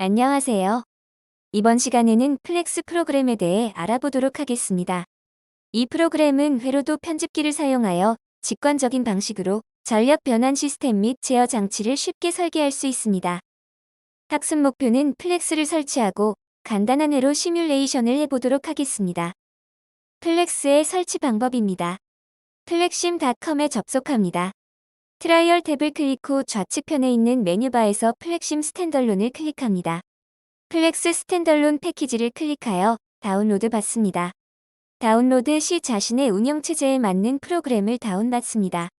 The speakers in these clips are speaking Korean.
안녕하세요. 이번 시간에는 플렉스 프로그램에 대해 알아보도록 하겠습니다. 이 프로그램은 회로도 편집기를 사용하여 직관적인 방식으로 전력 변환 시스템 및 제어 장치를 쉽게 설계할 수 있습니다. 학습 목표는 플렉스를 설치하고 간단한 회로 시뮬레이션을 해보도록 하겠습니다. 플렉스의 설치 방법입니다. 플렉심닷컴에 접속합니다. 트라이얼 탭을 클릭 후 좌측편에 있는 메뉴바에서 플렉심 스탠덜론을 클릭합니다. 플렉스 스탠덜론 패키지를 클릭하여 다운로드 받습니다. 다운로드 시 자신의 운영체제에 맞는 프로그램을 다운받습니다.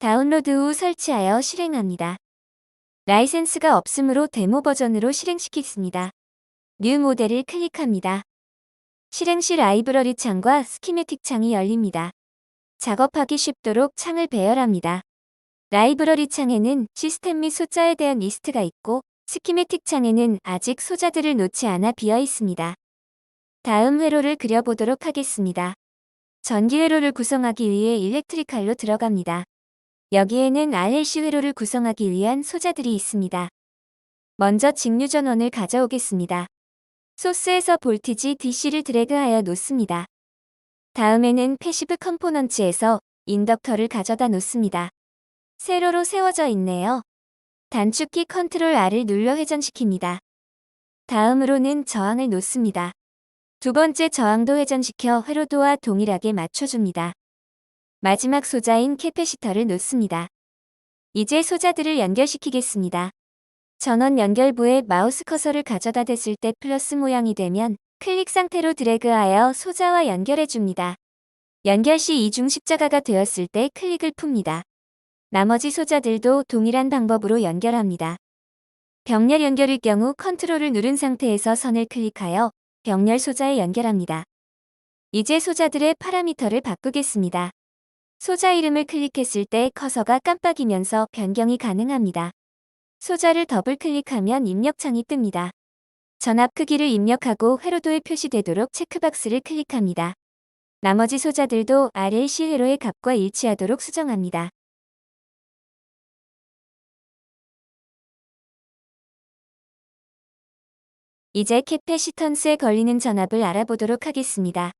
다운로드 후 설치하여 실행합니다. 라이센스가 없으므로 데모 버전으로 실행시키겠습니다. 뉴 모델을 클릭합니다. 실행 시 라이브러리 창과 스키매틱 창이 열립니다. 작업하기 쉽도록 창을 배열합니다. 라이브러리 창에는 시스템 및 소자에 대한 리스트가 있고 스키매틱 창에는 아직 소자들을 놓지 않아 비어 있습니다. 다음 회로를 그려보도록 하겠습니다. 전기 회로를 구성하기 위해 일렉트리칼로 들어갑니다. 여기에는 RLC 회로를 구성하기 위한 소자들이 있습니다. 먼저 직류 전원을 가져오겠습니다. 소스에서 볼티지 DC를 드래그하여 놓습니다. 다음에는 패시브 컴포넌츠에서 인덕터를 가져다 놓습니다. 세로로 세워져 있네요. 단축키 컨트롤 R을 눌러 회전시킵니다. 다음으로는 저항을 놓습니다. 두 번째 저항도 회전시켜 회로도와 동일하게 맞춰줍니다. 마지막 소자인 캐패시터를 놓습니다. 이제 소자들을 연결시키겠습니다. 전원 연결부에 마우스 커서를 가져다 댔을 때 플러스 모양이 되면 클릭 상태로 드래그하여 소자와 연결해 줍니다. 연결 시 이중 십자가가 되었을 때 클릭을 풉니다. 나머지 소자들도 동일한 방법으로 연결합니다. 병렬 연결일 경우 컨트롤을 누른 상태에서 선을 클릭하여 병렬 소자에 연결합니다. 이제 소자들의 파라미터를 바꾸겠습니다. 소자 이름을 클릭했을 때 커서가 깜빡이면서 변경이 가능합니다. 소자를 더블 클릭하면 입력창이 뜹니다. 전압 크기를 입력하고 회로도에 표시되도록 체크박스를 클릭합니다. 나머지 소자들도 RLC 회로의 값과 일치하도록 수정합니다. 이제 캐패시턴스에 걸리는 전압을 알아보도록 하겠습니다.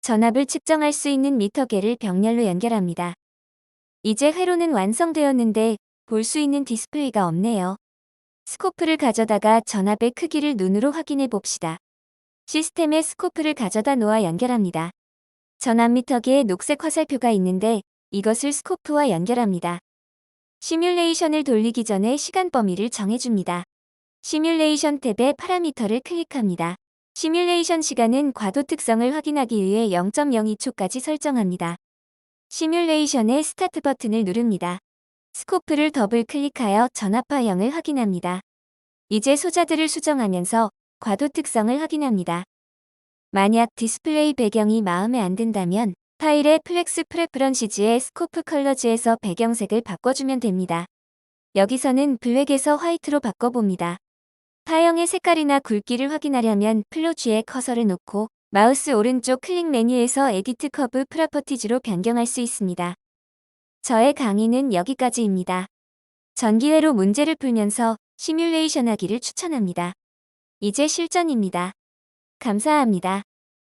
전압을 측정할 수 있는 미터계를 병렬로 연결합니다. 이제 회로는 완성되었는데 볼 수 있는 디스플레이가 없네요. 스코프를 가져다가 전압의 크기를 눈으로 확인해 봅시다. 시스템에 스코프를 가져다 놓아 연결합니다. 전압 미터계에 녹색 화살표가 있는데 이것을 스코프와 연결합니다. 시뮬레이션을 돌리기 전에 시간 범위를 정해줍니다. 시뮬레이션 탭에 파라미터를 클릭합니다. 시뮬레이션 시간은 과도 특성을 확인하기 위해 0.02초까지 설정합니다. 시뮬레이션의 스타트 버튼을 누릅니다. 스코프를 더블 클릭하여 전압화형을 확인합니다. 이제 소자들을 수정하면서 과도 특성을 확인합니다. 만약 디스플레이 배경이 마음에 안 든다면 파일의 플렉스 프레퍼런시즈의 스코프 컬러즈에서 배경색을 바꿔주면 됩니다. 여기서는 블랙에서 화이트로 바꿔봅니다. 파형의 색깔이나 굵기를 확인하려면 플로쥐에 커서를 놓고 마우스 오른쪽 클릭 메뉴에서 에디트 커브 프라퍼티즈로 변경할 수 있습니다. 저의 강의는 여기까지입니다. 전기회로 문제를 풀면서 시뮬레이션 하기를 추천합니다. 이제 실전입니다. 감사합니다.